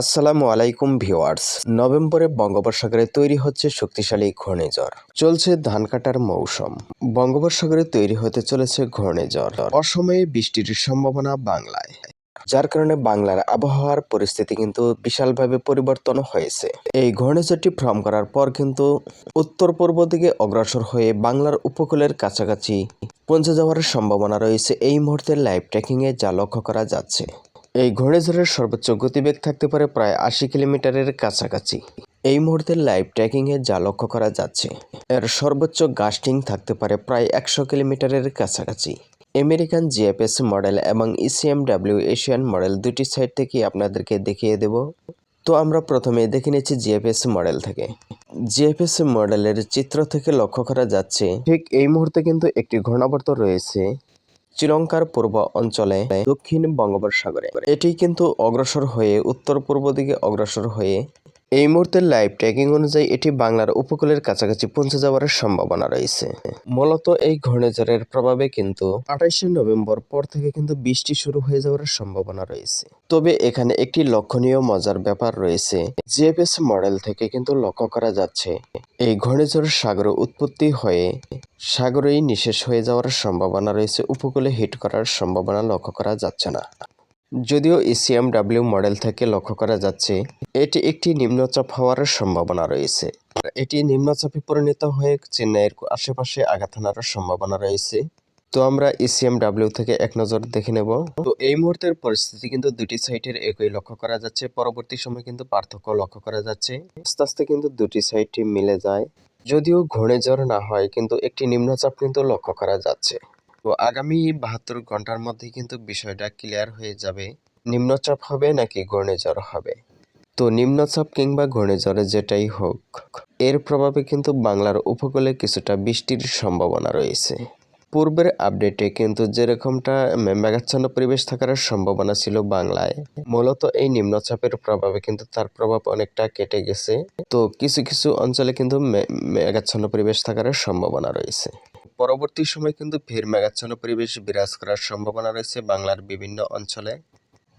আসসালামু আলাইকুম ভিওয়ার্স নভেম্বরে বঙ্গোপসাগরে তৈরি হচ্ছে শক্তিশালী ঘূর্ণিঝড়। চলছে ধান কাটার মৌসুম। বঙ্গোপসাগরে তৈরি হতে চলেছে ঘূর্ণিঝড়। অসময়ে বৃষ্টির সম্ভাবনা বাংলায়। যার কারণে বাংলার আবহাওয়ার পরিস্থিতি কিন্তু বিশালভাবে পরিবর্তন হয়েছে। এই ঘূর্ণিঝড়টি ফর্ম করার পর কিন্তু উত্তর পূর্ব দিকে অগ্রসর হয়ে বাংলার উপকূলের কাছাকাছি পৌঁছে যাওয়ার সম্ভাবনা রয়েছে। এই মুহূর্তে লাইভ ট্র্যাকিংয়ে যা লক্ষ্য করা যাচ্ছে। এই ঘূর্ণিঝড়ের সর্বোচ্চ গতিবেগ থাকতে পারে প্রায় আশি কিলোমিটারের কাছাকাছি। এই মুহূর্তে লাইভ ট্র্যাকিংয়ে যা লক্ষ্য করা যাচ্ছে, এর সর্বোচ্চ গাস্টিং থাকতে পারে প্রায় একশো কিলোমিটারের কাছাকাছি। আমেরিকান জিএফএস মডেল এবং ইসিএমডাব্লিউ এশিয়ান মডেল দুটি সাইড থেকে আপনাদেরকে দেখিয়ে দেব। তো আমরা প্রথমে দেখে নিচ্ছি জিএফএস মডেল থেকে। জিএফএস মডেলের চিত্র থেকে লক্ষ্য করা যাচ্ছে, ঠিক এই মুহূর্তে কিন্তু একটি ঘূর্ণাবর্ত রয়েছে। শ্রীলঙ্কার পূর্ব অঞ্চলে, দক্ষিণ বঙ্গোপসাগরে। এটি কিন্তু অগ্রসর হয়ে উত্তর পূর্ব দিকে অগ্রসর হয়ে, এই মুহূর্তে লাইভ ট্র্যাকিং অনুযায়ী এটি বাংলার উপকূলের কাছাকাছি পৌঁছে যাওয়ার সম্ভাবনা রয়েছে। মূলত এই ঘূর্ণিঝড়ের প্রভাবে কিন্তু আঠাইশে নভেম্বর পর থেকে কিন্তু বৃষ্টি শুরু হয়ে যাওয়ার সম্ভাবনা রয়েছে। তবে এখানে একটি লক্ষণীয় মজার ব্যাপার রয়েছে, জিএফএস মডেল থেকে কিন্তু লক্ষ্য করা যাচ্ছে, এই ঘূর্ণিঝড় সাগরে উৎপত্তি হয়ে সাগরেই নিঃশেষ হয়ে যাওয়ার সম্ভাবনা রয়েছে। উপকূলে হিট করার সম্ভাবনা লক্ষ্য করা যাচ্ছে না। যদিও ইসিএমডাব্লিউ মডেল থেকে লক্ষ্য করা যাচ্ছে, এটি একটি নিম্নচাপ হওয়ার সম্ভাবনা রয়েছে। এটি নিম্নচাপে পরিণত হয়ে চেন্নাইয়ের আশেপাশে আঘাত হানার সম্ভাবনা রয়েছে। তো আমরা ইসিএমডাব্লিউ থেকে এক নজর দেখে নেব। তো এই মুহূর্তের পরিস্থিতি কিন্তু দুটি সাইটের একই লক্ষ্য করা যাচ্ছে। পরবর্তী সময় কিন্তু পার্থক্য লক্ষ্য করা যাচ্ছে। আস্তে আস্তে কিন্তু দুটি সাইটটি মিলে যায়। যদিও ঘূর্ণিঝড় না হয়, কিন্তু একটি নিম্নচাপ কিন্তু লক্ষ্য করা যাচ্ছে। তো আগামী বাহাত্তর ঘণ্টার মধ্যে কিন্তু বিষয়টা ক্লিয়ার হয়ে যাবে, নিম্নচাপ হবে নাকি ঘূর্ণিঝড় হবে? তো নিম্নচাপ কিংবা ঘূর্ণিঝড়ে যেটাই হোক, এর প্রভাবে কিন্তু বাংলার উপকূলে কিছুটা বৃষ্টির সম্ভাবনা রয়েছে। পূর্বের আপডেটে কিন্তু যেরকমটা মেঘাচ্ছন্ন পরিবেশ থাকার সম্ভাবনা ছিল বাংলায়, মূলত এই নিম্নচাপের প্রভাবে কিন্তু তার প্রভাব অনেকটা কেটে গেছে। তো কিছু কিছু অঞ্চলে কিন্তু মেঘাচ্ছন্ন পরিবেশ থাকার সম্ভাবনা রয়েছে। পরবর্তী সময় কিন্তু ফের মেঘাচ্ছন্ন পরিবেশ বিরাজ করার সম্ভাবনা রয়েছে বাংলার বিভিন্ন অঞ্চলে।